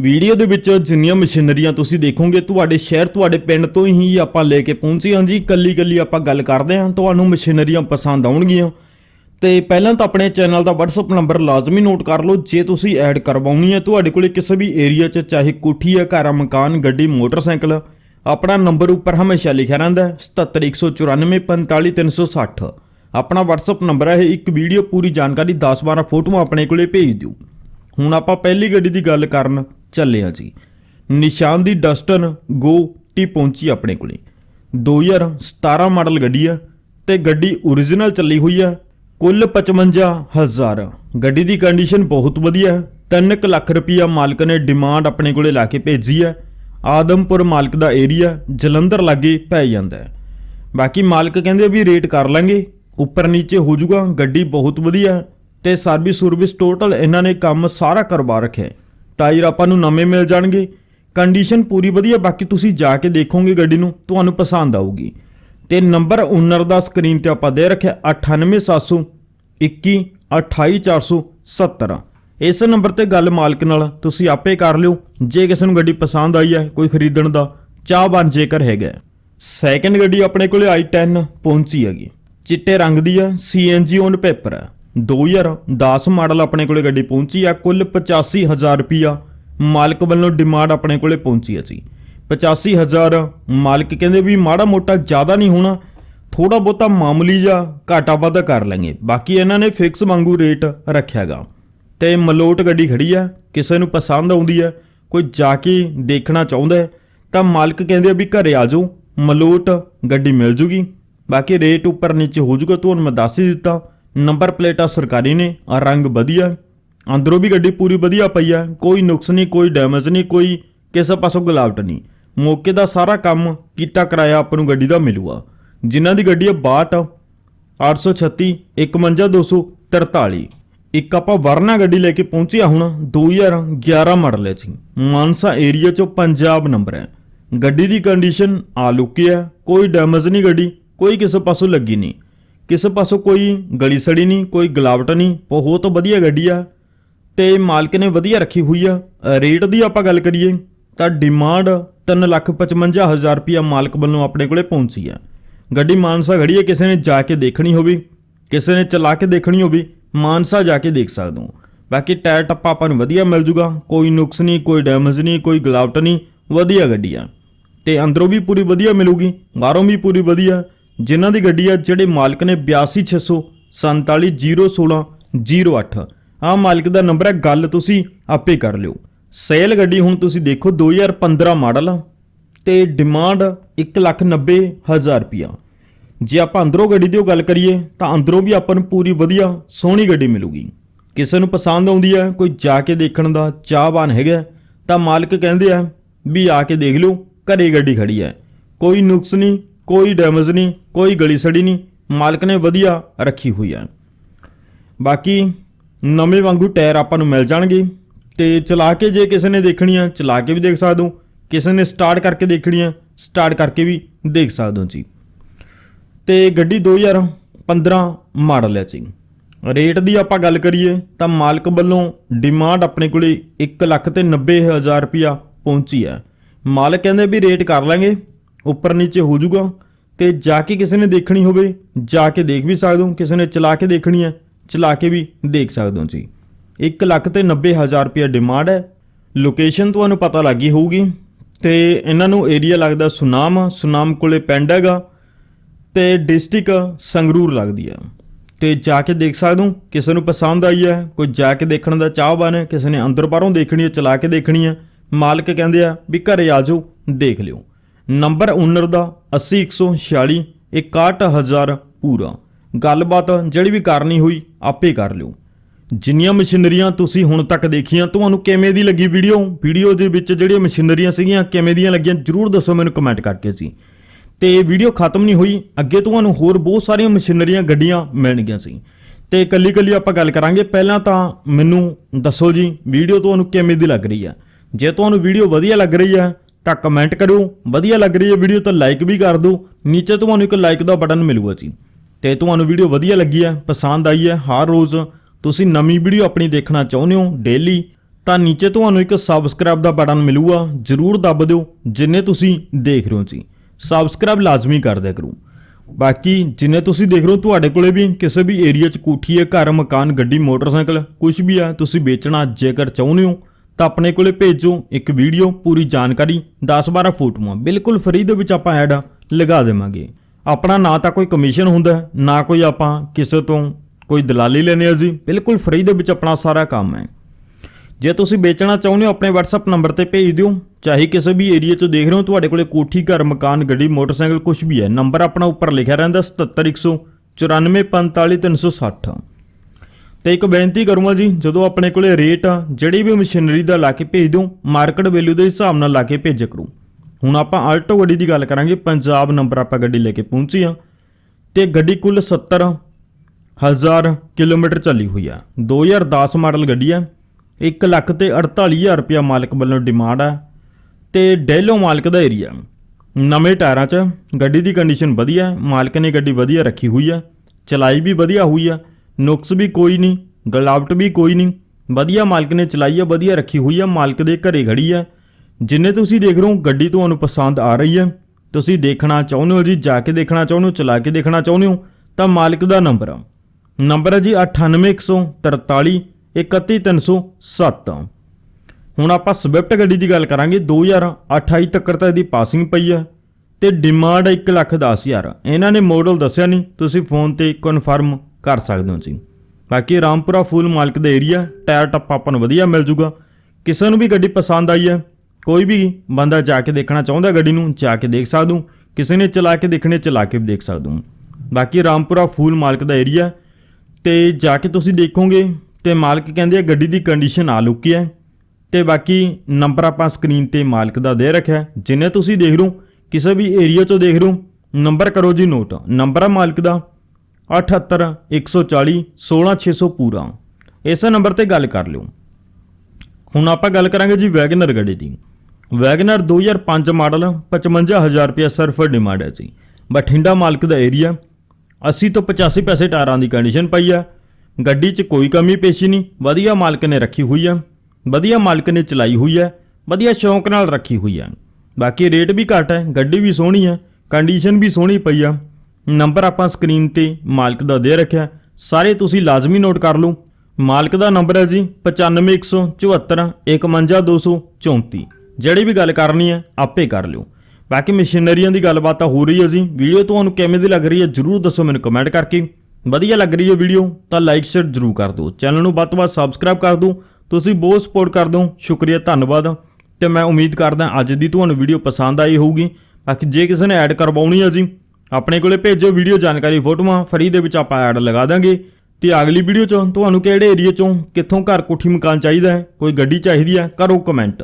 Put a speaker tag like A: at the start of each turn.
A: Video ਦੇ ਵਿੱਚ ਜਿੰਨੀਆਂ ਮਸ਼ੀਨਰੀਆਂ ਤੁਸੀਂ ਦੇਖੋਗੇ, ਤੁਹਾਡੇ ਸ਼ਹਿਰ, ਤੁਹਾਡੇ ਪਿੰਡ ਤੋਂ ਹੀ ਆਪਾਂ ਲੈ ਕੇ ਪਹੁੰਚੇ ਹਾਂ ਜੀ। ਕੱਲੀ ਕੱਲੀ ਆਪਾਂ ਗੱਲ ਕਰਦੇ ਹਾਂ, ਤੁਹਾਨੂੰ ਮਸ਼ੀਨਰੀਆਂ ਪਸੰਦ ਆਉਣਗੀਆਂ। ਤੇ ਪਹਿਲਾਂ ਤਾਂ ਆਪਣੇ ਚੈਨਲ ਦਾ WhatsApp ਨੰਬਰ ਲਾਜ਼ਮੀ ਨੋਟ ਕਰ ਲਓ, ਜੇ ਤੁਸੀਂ ਐਡ ਕਰਵਾਉਣੀ ਹੈ, ਤੁਹਾਡੇ ਕੋਲੇ ਕਿਸੇ ਵੀ ਏਰੀਆ 'ਚ, ਚਾਹੇ ਕੋਠੀ ਹੈ, ਘਰ, ਮਕਾਨ, ਗੱਡੀ, ਮੋਟਰਸਾਈਕਲ, ਆਪਣਾ ਨੰਬਰ ਉੱਪਰ ਹਮੇਸ਼ਾ ਲਿਖਿਆ ਰਹਿੰਦਾ ਹੈ 7714945360 ਆਪਣਾ WhatsApp ਨੰਬਰ ਹੈ ਇਹ ਇੱਕ ਵੀਡੀਓ ਪੂਰੀ ਜਾਣਕਾਰੀ 10-12 ਫੋਟੋਆਂ ਆਪਣੇ ਕੋਲੇ ਭੇਜ ਦਿਓ। ਹੁਣ ਆਪਾਂ ਪਹਿਲੀ ਗੱਡੀ ਦੀ ਗੱਲ ਕਰਨ ਚੱਲਿਆ ਜੀ। ਨਿਸ਼ਾਨ ਦੀ ਡਸਟਨ ਗੋ ਟੀ ਪਹੁੰਚੀ ਆਪਣੇ ਕੋਲੇ। 2017 ਮਾਡਲ ਗੱਡੀ ਆ ਤੇ ਗੱਡੀ origignal ਚੱਲੀ ਹੋਈ ਆ। ਕੁੱਲ 55000 ਗੱਡੀ ਦੀ ਕੰਡੀਸ਼ਨ ਬਹੁਤ ਵਧੀਆ। ਹੈ 3 ਲੱਖ ਰੁਪਈਆ ਮਾਲਕ ਨੇ ਡਿਮਾਂਡ ਆਪਣੇ ਕੋਲੇ ਲਾ ਕੇ ਭੇਜੀ ਹੈ ਆਦਮਪੁਰ ਮਾਲਕ ਦਾ ਏਰੀਆ ਜਲੰਧਰ ਲਾਗੇ ਪੈ ਜਾਂਦਾ ਹੈ। ਬਾਕੀ ਮਾਲਕ ਕਹਿੰਦੇ ਵੀ ਰੇਟ ਕਰ ਲਾਂਗੇ। ਉੱਪਰ ਨੀਚੇ ਹੋ ਜਾਊਗਾ। ਗੱਡੀ ਬਹੁਤ ਵਧੀਆ ਹੈ ਤੇ ਸਰਵਿਸ ਸਰਵਿਸ ਟੋਟਲ ਇਹਨਾਂ ਨੇ ਕੰਮ ਸਾਰਾ ਕਰਵਾ ਰੱਖਿਆ ਟਾਇਰ ਆਪਾਂ ਨੂੰ ਨਵੇਂ ਮਿਲ ਜਾਣਗੇ। ਕੰਡੀਸ਼ਨ ਪੂਰੀ ਵਧੀਆ, ਬਾਕੀ ਤੁਸੀਂ ਜਾ ਕੇ ਦੇਖੋਗੇ ਗੱਡੀ ਨੂੰ, ਤੁਹਾਨੂੰ ਪਸੰਦ ਆਊਗੀ। ਤੇ ਨੰਬਰ ਓਨਰ ਦਾ ਸਕਰੀਨ ਤੇ ਆਪਾਂ ਦੇ ਰੱਖਿਆ 98721 28470 ਇਸ ਨੰਬਰ ਤੇ ਗੱਲ ਮਾਲਕ ਨਾਲ, ਤੁਸੀਂ ਆਪੇ ਕਰ ਲਿਓ, ਜੇ ਕਿਸੇ ਨੂੰ ਗੱਡੀ ਪਸੰਦ ਆਈ ਹੈ, ਕੋਈ ਖਰੀਦਣ ਦਾ, ਚਾਹ ਚਾਹਵਾਨ ਜੇਕਰ ਹੈਗਾ ਸੈਕੰਡ ਗੱਡੀ ਆਪਣੇ ਕੋਲੇ i10 ਪਹੁੰਚੀ ਹੈਗੀ। ਚਿੱਟੇ ਰੰਗ ਦੀ ਹੈ ਸੀਐਨਜੀ ਔਨ ਪੇਪਰ ਹੈ। 2010 ਮਾਡਲ ਆਪਣੇ ਕੋਲੇ ਗੱਡੀ ਪਹੁੰਚੀ ਆ, ਕੁੱਲ 85000 ਰੁਪਿਆ ਮਾਲਕ ਵੱਲੋਂ ਡਿਮਾਂਡ ਆਪਣੇ ਕੋਲੇ ਪਹੁੰਚੀ ਹੈ ਜੀ। 85000 ਮਾਲਕ ਕਹਿੰਦੇ ਵੀ ਮਾੜਾ ਮੋਟਾ ਜ਼ਿਆਦਾ ਨਹੀਂ ਹੋਣਾ ਥੋੜਾ ਬਹੁਤਾ ਮਾਮੂਲੀ ਜਾਂ ਘਾਟਾ ਵਾਧਾ ਕਰ ਲਾਂਗੇ। ਬਾਕੀ ਇਹਨਾਂ ਨੇ ਫਿਕਸ ਵਾਂਗੂ ਰੇਟ ਰੱਖਿਆਗਾ ਤੇ ਮਲੋਟ ਗੱਡੀ ਖੜੀ ਆ, ਕਿਸੇ ਨੂੰ ਪਸੰਦ ਆਉਂਦੀ ਹੈ ਕੋਈ ਜਾ ਕੇ ਦੇਖਣਾ ਚਾਹੁੰਦਾ ਤਾਂ ਮਾਲਕ ਕਹਿੰਦੇ ਆ ਵੀ ਘਰੇ ਆ ਜਾਓ, ਮਲੋਟ ਗੱਡੀ ਮਿਲ ਜੂਗੀ। ਬਾਕੀ ਰੇਟ ਉੱਪਰ ਨੀਚੇ ਹੋ ਜੂਗਾ, ਤੁਹਾਨੂੰ ਮੈਂ ਦੱਸ ਹੀ ਦਿੱਤਾ। ਨੰਬਰ ਪਲੇਟਾਂ ਸਰਕਾਰੀ ਨੇ ਆ ਰੰਗ ਵਧੀਆ ਅੰਦਰੋਂ ਵੀ ਗੱਡੀ ਪੂਰੀ ਵਧੀਆ ਪਈ ਆ ਕੋਈ ਨੁਕਸ ਨਹੀਂ, ਕੋਈ ਡੈਮੇਜ ਨਹੀਂ, ਕੋਈ ਕਿਸੇ ਪਾਸੋਂ ਗਲਾਵਟ ਨਹੀਂ। ਮੌਕੇ ਦਾ ਸਾਰਾ ਕੰਮ ਕੀਤਾ ਕਰਾਇਆ ਆਪਾਂ ਨੂੰ ਗੱਡੀ ਦਾ ਮਿਲੂਗਾ ਜਿਨ੍ਹਾਂ ਦੀ ਗੱਡੀ ਹੈ 62 836 51243 ਇੱਕ ਆਪਾਂ ਵਰਨਾ ਗੱਡੀ ਲੈ ਕੇ ਪਹੁੰਚਿਆ ਹੁਣ 2011 ਮਾਡਲ ਹੈ ਜੀ। ਮਾਨਸਾ ਏਰੀਆ ਚੋਂ ਪੰਜਾਬ ਨੰਬਰ ਹੈ। ਗੱਡੀ ਦੀ ਕੰਡੀਸ਼ਨ ਆ ਹੈ, ਕੋਈ ਡੈਮੇਜ ਨਹੀਂ ਗੱਡੀ, ਕੋਈ ਕਿਸੇ ਪਾਸੋਂ ਲੱਗੀ ਨਹੀਂ। ਕਿਸੇ ਪਾਸੋਂ ਕੋਈ ਗਲੀ ਸੜੀ ਨਹੀਂ, ਕੋਈ ਗਲਾਵਟ ਨਹੀਂ ਬਹੁਤ ਵਧੀਆ ਗੱਡੀ ਆ। ਤੇ ਮਾਲਕ ਨੇ ਵਧੀਆ ਰੱਖੀ ਹੋਈ ਆ। ਰੇਟ ਦੀ ਆਪਾਂ ਗੱਲ ਕਰੀਏ, ਤਾਂ ਡਿਮਾਂਡ 355000 ਰੁਪਿਆ ਮਾਲਕ ਵੱਲੋਂ ਆਪਣੇ ਕੋਲੇ ਪਹੁੰਚੀ ਆ। ਗੱਡੀ ਮਾਨਸਾ ਖੜੀ ਹੈ ਕਿਸੇ ਨੇ ਜਾ ਕੇ ਦੇਖਣੀ ਹੋਵੇ, ਕਿਸੇ ਨੇ ਚਲਾ ਕੇ ਦੇਖਣੀ ਹੋਵੇ, ਮਾਨਸਾ ਜਾ ਕੇ ਦੇਖ ਸਕਦੇ ਹੋ। ਬਾਕੀ ਟਾਇਰ ਟੱਪਾ ਆਪਾਂ ਨੂੰ ਵਧੀਆ ਮਿਲ ਜੂਗਾ, ਕੋਈ ਨੁਕਸ ਨਹੀਂ, ਕੋਈ ਡੈਮੇਜ ਨਹੀਂ, ਕੋਈ ਗਲਾਵਟ ਨਹੀਂ, ਵਧੀਆ ਗੱਡੀ ਆ। ਤੇ ਅੰਦਰੋਂ ਵੀ ਪੂਰੀ ਵਧੀਆ ਮਿਲੂਗੀ, ਬਾਹਰੋਂ ਵੀ ਪੂਰੀ ਵਧੀਆ ਜਿਨ੍ਹਾਂ ਦੀ ਗੱਡੀ ਆ ਜਿਹੜੇ ਮਾਲਕ ਨੇ 826047016008 ਆ ਮਾਲਕ ਦਾ ਨੰਬਰ ਹੈ, ਗੱਲ ਤੁਸੀਂ ਆਪੇ ਕਰ ਲਿਓ। ਸੇਲ ਗੱਡੀ ਹੁਣ ਤੁਸੀਂ ਦੇਖੋ 2015 ਮਾਡਲ ਆ ਤੇ ਡਿਮਾਂਡ 190000 ਰੁਪਿਆ ਜੇ ਆਪਾਂ ਅੰਦਰੋਂ ਗੱਡੀ ਦੀ ਉਹ ਗੱਲ ਕਰੀਏ, ਤਾਂ ਅੰਦਰੋਂ ਵੀ ਆਪਾਂ ਨੂੰ ਪੂਰੀ ਵਧੀਆ ਸੋਹਣੀ ਗੱਡੀ ਮਿਲੂਗੀ। ਕਿਸੇ ਨੂੰ ਪਸੰਦ ਆਉਂਦੀ ਹੈ, ਕੋਈ ਜਾ ਕੇ ਦੇਖਣ ਦਾ ਚਾਹਵਾਨ ਹੈਗਾ, ਤਾਂ ਮਾਲਕ ਕਹਿੰਦੇ ਆ ਵੀ ਆ ਕੇ ਦੇਖ ਲਓ, ਘਰੇ ਗੱਡੀ ਖੜੀ ਹੈ। ਕੋਈ ਨੁਕਸ ਨਹੀਂ ਕੋਈ ਡੈਮੇਜ ਨਹੀਂ, ਕੋਈ ਗਲੀ ਸੜੀ ਨਹੀਂ, ਮਾਲਕ ਨੇ ਵਧੀਆ ਰੱਖੀ ਹੋਈ ਹੈ। ਬਾਕੀ ਨਵੇਂ ਵਾਂਗੂ ਟਾਇਰ ਆਪਾਂ ਨੂੰ ਮਿਲ ਜਾਣਗੇ ਤੇ ਚਲਾ ਕੇ ਜੇ ਕਿਸੇ ਨੇ ਦੇਖਣੀ ਆ ਚਲਾ ਕੇ ਵੀ ਦੇਖ ਸਕਦੇ ਹੋ। ਕਿਸੇ ਨੇ ਸਟਾਰਟ ਕਰਕੇ ਦੇਖਣੀ ਆ ਸਟਾਰਟ ਕਰਕੇ ਵੀ ਦੇਖ ਸਕਦੇ ਹੋ ਜੀ। ਤੇ ਗੱਡੀ 2015 ਮਾਡਲ ਹੈ ਜੀ। ਰੇਟ ਦੀ ਆਪਾਂ ਗੱਲ ਕਰੀਏ ਤਾਂ ਮਾਲਕ ਵੱਲੋਂ ਡਿਮਾਂਡ ਆਪਣੇ ਕੋਲੇ 1 ਲੱਖ ਤੇ 90000 ਰੁਪਿਆ ਪਹੁੰਚੀ ਹੈ। ਮਾਲਕ ਕਹਿੰਦੇ ਵੀ ਰੇਟ ਕਰ ਲਾਂਗੇ ਉੱਪਰ ਨੀਚੇ ਹੋ ਜਾਊਗਾ ਤੇ ਜਾ ਕੇ ਕਿਸੇ ਨੇ ਦੇਖਣੀ ਹੋਵੇ, ਜਾ ਕੇ ਦੇਖ ਵੀ ਸਕਦੇ ਹੋ, ਕਿਸੇ ਨੇ ਚਲਾ ਕੇ ਦੇਖਣੀ ਹੈ, ਚਲਾ ਕੇ ਵੀ ਦੇਖ ਸਕਦੇ ਹੋ ਜੀ। 1 ਲੱਖ ਤੇ 90000 ਰੁਪਿਆ ਡਿਮਾਂਡ ਹੈ। ਲੋਕੇਸ਼ਨ ਤੁਹਾਨੂੰ ਪਤਾ ਲੱਗੀ ਹੋਊਗੀ ਤੇ ਇਹਨਾਂ ਨੂੰ ਏਰੀਆ ਲੱਗਦਾ ਸੁਨਾਮ ਸੁਨਾਮ ਕੋਲੇ ਪਿੰਡ ਹੈਗਾ ਤੇ ਡਿਸਟ੍ਰਿਕਟ ਸੰਗਰੂਰ ਲੱਗਦੀ ਹੈ। ਤੇ ਜਾ ਕੇ ਦੇਖ ਸਕਦੇ ਹੋ, ਕਿਸੇ ਨੂੰ ਪਸੰਦ ਆਈ ਹੈ, ਕੋਈ ਜਾ ਕੇ ਦੇਖਣ ਦਾ ਚਾਹਵਾਨ ਹੈ, ਕਿਸੇ ਨੇ ਅੰਦਰ ਬਾਹਰੋਂ ਦੇਖਣੀ ਹੈ, ਚਲਾ ਕੇ ਦੇਖਣੀ ਹੈ, ਮਾਲਕ ਕਹਿੰਦੇ ਆ ਵੀ ਘਰੇ ਆ ਜਾਓ, ਦੇਖ ਲਿਓ। ਨੰਬਰ ਓਨਰ ਦਾ 80146 61000 ਪੂਰਾ। ਗੱਲਬਾਤ ਜਿਹੜੀ ਵੀ ਕਰਨੀ ਹੋਈ, ਆਪੇ ਕਰ ਲਿਓ। ਜਿੰਨੀਆਂ ਮਸ਼ੀਨਰੀਆਂ ਤੁਸੀਂ ਹੁਣ ਤੱਕ ਦੇਖੀਆਂ, ਤੁਹਾਨੂੰ ਕਿਵੇਂ ਦੀ ਲੱਗੀ ਵੀਡੀਓ? ਵੀਡੀਓ ਦੇ ਵਿੱਚ ਜਿਹੜੀਆਂ ਮਸ਼ੀਨਰੀਆਂ ਸੀਗੀਆਂ, ਕਿਵੇਂ ਦੀਆਂ ਲੱਗੀਆਂ, ਜਰੂਰ ਦੱਸੋ ਮੈਨੂੰ ਕਮੈਂਟ ਕਰਕੇ ਸੀ। ਤੇ ਵੀਡੀਓ ਖਤਮ ਨਹੀਂ ਹੋਈ, ਅੱਗੇ ਤੁਹਾਨੂੰ ਹੋਰ ਬਹੁਤ ਸਾਰੀਆਂ ਮਸ਼ੀਨਰੀਆਂ, ਗੱਡੀਆਂ ਮਿਲਣਗੀਆਂ ਸੀ। ਤੇ ਕੱਲੀ ਕੱਲੀ ਆਪਾਂ ਗੱਲ ਕਰਾਂਗੇ। ਪਹਿਲਾਂ ਤਾਂ ਮੈਨੂੰ ਦੱਸੋ ਜੀ, ਵੀਡੀਓ ਤੁਹਾਨੂੰ ਕਿਵੇਂ ਦੀ ਲੱਗ ਰਹੀ ਹੈ? ਜੇ ਤੁਹਾਨੂੰ ਵੀਡੀਓ ਵਧੀਆ ਲੱਗ ਰਹੀ ਹੈ ਤਾਂ ਕਮੈਂਟ ਕਰਿਓ। ਵਧੀਆ ਲੱਗ ਰਹੀ ਹੈ ਵੀਡੀਓ ਤਾਂ ਲਾਈਕ ਵੀ ਕਰ ਦਿਓ। ਨੀਚੇ ਤੁਹਾਨੂੰ ਇੱਕ ਲਾਈਕ ਦਾ ਬਟਨ ਮਿਲੂਗਾ ਜੀ। ਤੇ ਤੁਹਾਨੂੰ ਵੀਡੀਓ ਵਧੀਆ ਲੱਗੀ ਹੈ, ਪਸੰਦ ਆਈ ਹੈ ਹਰ ਰੋਜ਼। ਤੁਸੀਂ ਨਵੀਂ ਵੀਡੀਓ ਆਪਣੀ ਦੇਖਣਾ ਚਾਹੁੰਦੇ ਹੋ ਡੇਲੀ ਤਾਂ ਨੀਚੇ ਤੁਹਾਨੂੰ ਇੱਕ ਸਬਸਕ੍ਰਾਈਬ ਦਾ ਬਟਨ ਮਿਲੂਗਾ। ਜਰੂਰ ਦੱਬ ਦਿਓ, ਜਿੰਨੇ ਤੁਸੀਂ ਦੇਖ ਰਹੇ ਹੋ ਜੀ। ਸਬਸਕ੍ਰਾਈਬ ਲਾਜ਼ਮੀ ਕਰ ਦਿਆ ਕਰੋ। ਬਾਕੀ ਜਿੰਨੇ ਤੁਸੀਂ ਦੇਖ ਰਹੇ ਹੋ, ਤੁਹਾਡੇ ਕੋਲੇ ਵੀ ਕਿਸੇ ਵੀ ਏਰੀਆ 'ਚ ਕੋਠੀ ਹੈ, ਘਰ, ਮਕਾਨ, ਗੱਡੀ, ਮੋਟਰਸਾਈਕਲ ਕੁਝ ਵੀ ਆ ਤੁਸੀਂ ਵੇਚਣਾ ਜੇਕਰ ਚਾਹੁੰਦੇ ਹੋ ਤਾਂ ਆਪਣੇ ਕੋਲੇ ਭੇਜੋ ਇੱਕ ਵੀਡੀਓ, ਪੂਰੀ ਜਾਣਕਾਰੀ 10-12 ਫੋਟੋਆਂ, ਬਿਲਕੁਲ ਫ੍ਰੀ ਦੇ ਵਿੱਚ ਆਪਾਂ ਐਡ ਲਗਾ ਦੇਵਾਂਗੇ। ਆਪਣਾ ਨਾ ਤਾਂ ਕੋਈ ਕਮਿਸ਼ਨ ਹੁੰਦਾ, ਨਾ ਕੋਈ ਆਪਾਂ ਕਿਸੇ ਤੋਂ ਕੋਈ ਦਲਾਲੀ ਲੈਣੇ ਆ ਜੀ, ਬਿਲਕੁਲ ਫ੍ਰੀ ਦੇ ਵਿੱਚ ਆਪਣਾ ਸਾਰਾ ਕੰਮ ਹੈ। ਜੇ ਤੁਸੀਂ ਵੇਚਣਾ ਚਾਹੁੰਦੇ ਹੋ, ਆਪਣੇ WhatsApp ਨੰਬਰ ਤੇ ਭੇਜ ਦਿਓ। ਚਾਹੇ ਕਿਸੇ ਵੀ ਏਰੀਆ 'ਚ ਦੇਖ ਰਹੇ ਹੋ, ਤੁਹਾਡੇ ਕੋਲੇ ਕੋਠੀ, ਘਰ, ਮਕਾਨ, ਗੱਡੀ, ਮੋਟਰਸਾਈਕਲ ਕੁਝ ਵੀ ਹੈ। ਨੰਬਰ ਆਪਣਾ ਉੱਪਰ ਲਿਖਿਆ ਰਹਿੰਦਾ 7710945360 ਤੇ ਇੱਕ ਬੇਨਤੀ ਕਰੂੰਗਾ ਜੀ, ਜਦੋਂ ਆਪਣੇ ਕੋਲੇ ਰੇਟ ਆ, ਜਿਹੜੀ ਵੀ ਮਸ਼ੀਨਰੀ ਦਾ ਲਾ ਕੇ ਭੇਜ ਦਿਓ ਮਾਰਕੀਟ ਵੈਲਿਊ ਦੇ ਹਿਸਾਬ ਨਾਲ ਲਾ ਕੇ ਭੇਜਿਆ ਕਰੋ। ਹੁਣ ਆਪਾਂ ਆਲਟੋ ਗੱਡੀ ਦੀ ਗੱਲ ਕਰਾਂਗੇ, ਪੰਜਾਬ ਨੰਬਰ ਆਪਾਂ ਗੱਡੀ ਲੈ ਕੇ ਪਹੁੰਚੀ ਆ। ਤੇ ਗੱਡੀ ਕੁੱਲ 70 ਹਜ਼ਾਰ ਕਿਲੋਮੀਟਰ ਚੱਲੀ ਹੋਈ ਆ। 2010 ਮਾਡਲ ਗੱਡੀ ਆ। 1 ਲੱਖ ਤੇ 48000 ਰੁਪਇਆ ਮਾਲਕ ਵੱਲੋਂ ਡਿਮਾਂਡ ਆ। ਤੇ ਡੈਲੋ ਮਾਲਕ ਦਾ ਏਰੀਆ ਨਵੇਂ ਟਾਇਰਾਂ 'ਚ ਗੱਡੀ ਦੀ ਕੰਡੀਸ਼ਨ ਵਧੀਆ, ਮਾਲਕ ਨੇ ਗੱਡੀ ਵਧੀਆ ਰੱਖੀ ਹੋਈ ਆ। ਚਲਾਈ ਵੀ ਵਧੀਆ ਹੋਈ ਆ। ਨੁਕਸ ਵੀ ਕੋਈ ਨਹੀਂ, ਗਲਾਵਟ ਵੀ ਕੋਈ ਨਹੀਂ। ਵਧੀਆ ਮਾਲਕ ਨੇ ਚਲਾਈ ਆ, ਵਧੀਆ ਰੱਖੀ ਹੋਈ ਆ, ਮਾਲਕ ਦੇ ਘਰੇ ਖੜੀ ਆ। ਜਿੰਨੇ ਤੁਸੀਂ ਦੇਖ ਰਹੇ ਹੋ, ਗੱਡੀ ਤੁਹਾਨੂੰ ਪਸੰਦ ਆ ਰਹੀ ਹੈ ਤੁਸੀਂ ਦੇਖਣਾ ਚਾਹੁੰਦੇ ਹੋ ਜੀ, ਜਾ ਕੇ ਦੇਖਣਾ ਚਾਹੁੰਦੇ ਹੋ, ਚਲਾ ਕੇ ਦੇਖਣਾ ਚਾਹੁੰਦੇ ਹੋ, ਤਾਂ ਮਾਲਕ ਦਾ ਨੰਬਰ ਆ। ਨੰਬਰ ਹੈ ਜੀ 98143 31307 ਹੁਣ ਆਪਾਂ ਸਵਿਫਟ ਗੱਡੀ ਦੀ ਗੱਲ ਕਰਾਂਗੇ 2028 ਤੱਕ ਤਾਂ ਇਹਦੀ ਪਾਸਿੰਗ ਪਈ ਹੈ ਤੇ ਡਿਮਾਂਡ 1 ਲੱਖ ਦਸ ਹਜ਼ਾਰ। ਇਹਨਾਂ ਨੇ ਮਾਡਲ ਦੱਸਿਆ ਨਹੀਂ, ਤੁਸੀਂ ਫੋਨ ਤੇ ਕਨਫਰਮ ਕਰ ਸਕਦੇ ਹੋ ਜੀ ਬਾਕੀ ਰਾਮਪੁਰਾ ਫੂਲ ਮਾਲਕ ਦਾ ਏਰੀਆ ਟਾਇਰ ਟੱਪ ਆਪਾਂ ਨੂੰ ਵਧੀਆ ਮਿਲ ਜੂਗਾ। ਕਿਸੇ ਨੂੰ ਵੀ ਗੱਡੀ ਪਸੰਦ ਆਈ ਹੈ, ਕੋਈ ਵੀ ਬੰਦਾ ਜਾ ਕੇ ਦੇਖਣਾ ਚਾਹੁੰਦਾ ਗੱਡੀ ਨੂੰ, ਜਾ ਕੇ ਦੇਖ ਸਕਦਾ ਹੂੰ। ਕਿਸੇ ਨੇ ਚਲਾ ਕੇ ਦੇਖਣੇ, ਚਲਾ ਕੇ ਵੀ ਦੇਖ ਸਕਦਾ ਹੂੰ। ਬਾਕੀ ਰਾਮਪੁਰਾ ਫੂਲ ਮਾਲਕ ਦਾ ਏਰੀਆ ਤੇ ਜਾ ਕੇ ਤੁਸੀਂ ਦੇਖੋਗੇ, ਤੇ ਮਾਲਕ ਕਹਿੰਦੇ ਆ ਗੱਡੀ ਦੀ ਕੰਡੀਸ਼ਨ ਆ ਲੁਕੀ ਹੈ। ਤੇ ਬਾਕੀ ਨੰਬਰ ਆਪਾਂ ਸਕਰੀਨ ਤੇ ਮਾਲਕ ਦਾ ਦੇ ਰੱਖਿਆ ਜਿੰਨੇ ਤੁਸੀਂ ਦੇਖ ਰਹੇ ਹੋ, ਕਿਸੇ ਵੀ ਏਰੀਆ ਚੋਂ ਦੇਖ ਰਹੇ ਹੋ ਨੰਬਰ ਕਰੋ ਜੀ ਨੋਟ ਨੰਬਰ ਆ ਮਾਲਕ ਦਾ। 78 140 16600 ਪੂਰਾ। ਇਸੇ ਨੰਬਰ ਤੇ ਗੱਲ ਕਰ ਲਿਓ। ਹੁਣ ਆਪਾਂ ਗੱਲ ਕਰਾਂਗੇ ਜੀ ਵੈਗਨਰ ਗੱਡੀ ਦੀ। ਵੈਗਨਰ 2005 ਮਾਡਲ 55000 ਰੁਪਏ ਸਿਰਫ ਡਿਮਾਂਡ ਹੈ ਜੀ। ਬਠਿੰਡਾ ਮਾਲਕ ਦਾ ਏਰੀਆ 80 ਤੋਂ 85 ਪੈਸੇ ਟਾਇਰਾਂ ਦੀ ਕੰਡੀਸ਼ਨ ਪਈ ਆ। ਗੱਡੀ 'ਚ ਕੋਈ ਕਮੀ ਪੇਸ਼ੀ ਨਹੀਂ। ਵਧੀਆ ਮਾਲਕ ਨੇ ਰੱਖੀ ਹੋਈ ਆ। ਵਧੀਆ ਮਾਲਕ ਨੇ ਚਲਾਈ ਹੋਈ ਹੈ ਵਧੀਆ ਸ਼ੌਂਕ ਨਾਲ ਰੱਖੀ ਹੋਈ ਹੈ ਬਾਕੀ ਰੇਟ ਵੀ ਘੱਟ ਹੈ। ਗੱਡੀ ਵੀ ਸੋਹਣੀ ਹੈ ਕੰਡੀਸ਼ਨ ਵੀ ਸੋਹਣੀ ਪਈ ਆ। ਨੰਬਰ ਆਪਾਂ ਸਕਰੀਨ ਤੇ ਮਾਲਕ ਦਾ ਦੇ ਰੱਖਿਆ। ਸਾਰੇ ਤੁਸੀਂ ਲਾਜ਼ਮੀ ਨੋਟ ਕਰ ਲਓ। ਮਾਲਕ ਦਾ ਨੰਬਰ ਹੈ ਜੀ 95174 51234 ਜਿਹੜੀ ਵੀ ਗੱਲ ਕਰਨੀ ਹੈ, ਆਪੇ ਕਰ ਲਿਓ। ਬਾਕੀ ਮਸ਼ੀਨਰੀਆਂ ਦੀ ਗੱਲਬਾਤ ਤਾਂ ਹੋ ਰਹੀ ਹੈ ਜੀ। ਵੀਡੀਓ ਤੁਹਾਨੂੰ ਕਿਵੇਂ ਦੀ ਲੱਗ ਰਹੀ ਹੈ, ਜਰੂਰ ਦੱਸੋ ਮੈਨੂੰ ਕਮੈਂਟ ਕਰਕੇ। ਵਧੀਆ ਲੱਗ ਰਹੀ ਹੈ ਵੀਡੀਓ, ਤਾਂ ਲਾਈਕ ਸ਼ੇਅਰ ਜਰੂਰ ਕਰ ਦਿਓ। ਚੈਨਲ ਨੂੰ ਵੱਧ ਤੋਂ ਵੱਧ ਸਬਸਕ੍ਰਾਈਬ ਕਰ ਦਿਓ। ਤੁਸੀਂ ਬਹੁਤ ਸਪੋਰਟ ਕਰਦੇ ਹੋ ਸ਼ੁਕਰੀਆ, ਧੰਨਵਾਦ। ਤੇ ਮੈਂ ਉਮੀਦ ਕਰਦਾ ਅੱਜ ਦੀ ਤੁਹਾਨੂੰ ਵੀਡੀਓ ਪਸੰਦ ਆਈ ਹੋਊਗੀ। ਬਾਕੀ ਜੇ ਕਿਸੇ ਨੇ ਐਡ ਕਰਵਾਉਣੀ ਹੈ ਜੀ ਆਪਣੇ ਕੋਲੇ ਭੇਜੋ ਵੀਡੀਓ ਜਾਣਕਾਰੀ ਫੋਟੋਆਂ, ਫਰੀ ਦੇ ਵਿੱਚ ਆਪਾਂ ਐਡ ਲਗਾ ਦਾਂਗੇ। ਤੇ ਅਗਲੀ ਵੀਡੀਓ 'ਚ ਤੁਹਾਨੂੰ ਕਿਹੜੇ ਏਰੀਆ 'ਚੋਂ ਕਿੱਥੋਂ ਘਰ ਕੋਠੀ ਮਕਾਨ ਚਾਹੀਦਾ ਹੈ, ਕੋਈ ਗੱਡੀ ਚਾਹੀਦੀ ਹੈ, ਕਰੋ ਕਮੈਂਟ